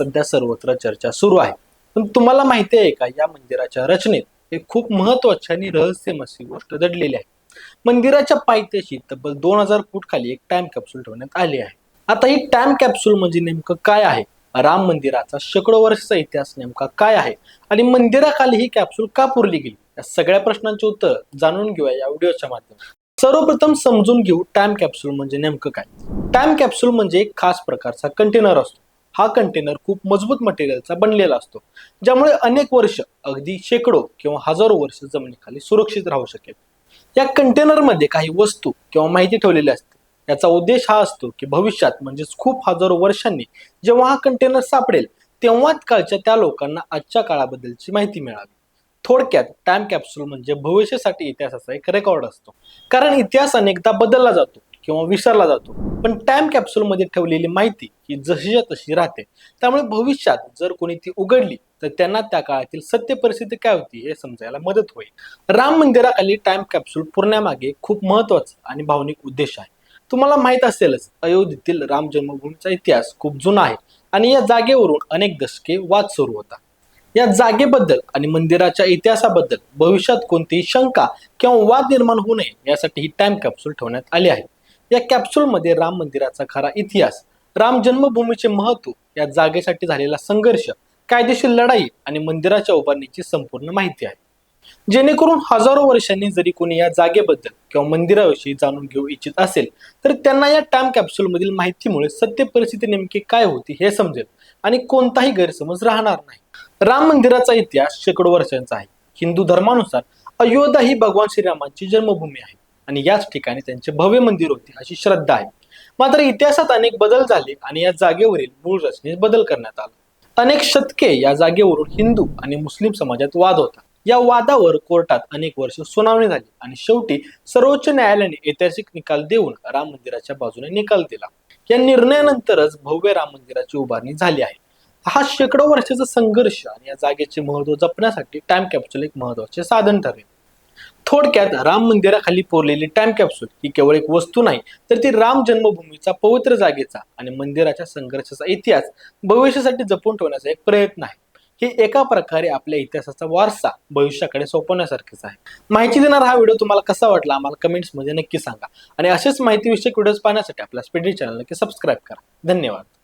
सध्या सर्वत्र चर्चा सुरू आहे. पण तुम्हाला माहिती आहे का या मंदिराच्या रचनेत हे खूप महत्वाची आणि रहस्यमसी गोष्ट दडलेली आहे. मंदिराच्या पायथ्याशी तब्बल दोन हजार फूट खाली एक टाइम कॅप्सूल ठेवण्यात आली आहे. आता ही टाइम कॅप्सूल म्हणजे नेमकं काय आहे? राम मंदिराचा शेकडो वर्षाचा इतिहास नेमका काय आहे? आणि मंदिराखाली ही कॅप्सूल का पुरली गेली? या सगळ्या प्रश्नांचे उत्तर जाणून घेऊया या व्हिडिओच्या माध्यमातून. सर्वप्रथम समजून घेऊ टाइम कॅप्सूल म्हणजे नेमकं काय? टाइम कॅप्सूल म्हणजे एक खास प्रकारचा कंटेनर असतो. हा कंटेनर खूप मजबूत मटेरियलचा बनलेला असतो. ज्यामुळे अनेक वर्ष अगदी शेकडो किंवा हजारो वर्ष जमिनीखाली सुरक्षित राहू शकेल. या कंटेनरमध्ये काही वस्तू किंवा माहिती ठेवलेली असते. याचा उद्देश हा असतो की भविष्यात म्हणजेच खूप हजारो वर्षांनी जेव्हा हा कंटेनर सापडेल तेव्हाच काळच्या त्या लोकांना आजच्या काळाबद्दलची माहिती मिळावी. थोडक्यात टाइम कॅप्सूल म्हणजे भविष्यासाठी इतिहासाचा एक रेकॉर्ड असतो. कारण इतिहास अनेकदा बदलला जातो. किंवा विसरला जातो. पण टाइम कॅप्सूलमध्ये ठेवलेली माहिती ही जशीच्या तशी राहते. त्यामुळे भविष्यात जर कोणी ती उघडली तर त्यांना त्या काळातील सत्य परिस्थिती काय होती हे समजायला मदत होईल. राम मंदिराखाली टाइम कॅप्सूल पुरण्यामागे खूप महत्त्वाचा आणि भावनिक उद्देश आहे. तुम्हाला माहीत असेलच अयोध्येतील राम जन्मभूमीचा इतिहास खूप जुना आहे आणि या जागेवरून अनेक दशके वाद सुरू होता. या जागेबद्दल आणि मंदिराच्या इतिहासाबद्दल भविष्यात कोणतीही शंका किंवा वाद निर्माण होऊ नये यासाठी ही टाइम कॅप्सूल ठेवण्यात आली आहे. या कॅप्सूलमध्ये राम मंदिराचा खरा इतिहास राम जन्मभूमीचे महत्त्व या जागेसाठी झालेला संघर्ष कायदेशीर लढाई आणि मंदिराच्या उभारणीची संपूर्ण माहिती आहे. जेणेकरून हजारो वर्षांनी जरी कोणी या जागेबद्दल किंवा मंदिराविषयी जाणून घेऊ इच्छित असेल तर त्यांना या टाइम कॅप्सूलमधील माहितीमुळे सत्य परिस्थिती नेमकी काय होती हे समजेल आणि कोणताही गैरसमज राहणार नाही. राम मंदिराचा इतिहास शेकडो वर्षांचा आहे. हिंदू धर्मानुसार अयोध्या ही भगवान श्रीरामांची जन्मभूमी आहे. आणि याच ठिकाणी त्यांचे भव्य मंदिर होते अशी श्रद्धा आहे. मात्र इतिहासात अनेक बदल झाले आणि या जागेवरील मूळ रचनेत बदल करण्यात आला. अनेक शतके या जागेवरून हिंदू आणि मुस्लिम समाजात वाद होता. या वादावर कोर्टात अनेक वर्ष सुनावणी झाली आणि शेवटी सर्वोच्च न्यायालयाने ऐतिहासिक निकाल देऊन राम मंदिराच्या बाजूने निकाल दिला. या निर्णयानंतरच भव्य राम मंदिराची उभारणी झाली आहे. हा शेकडो वर्षाचा संघर्ष आणि या जागेचे महत्त्व जपण्यासाठी टाइम कॅप्सूल एक महत्त्वाचे साधन ठरेल. थोडक्यात राम मंदिराखाली पोरलेली टाइम कॅप्सूल ही केवळ एक वस्तू नाही तर ती राम जन्मभूमीचा पवित्र जागेचा आणि मंदिराच्या संघर्षाचा इतिहास भविष्यासाठी जपून ठेवण्याचा एक प्रयत्न आहे. हे एका प्रकारे आपल्या इतिहासाचा वारसा भविष्याकडे सोपवण्यासारखेच आहे. माहिती देणार हा व्हिडिओ तुम्हाला कसा वाटला आम्हाला कमेंट्समध्ये नक्की सांगा. आणि असेच माहितीविषयक व्हिडिओज पाहण्यासाठी आपल्या स्पीडी चॅनल नक्की सबस्क्राईब करा. धन्यवाद.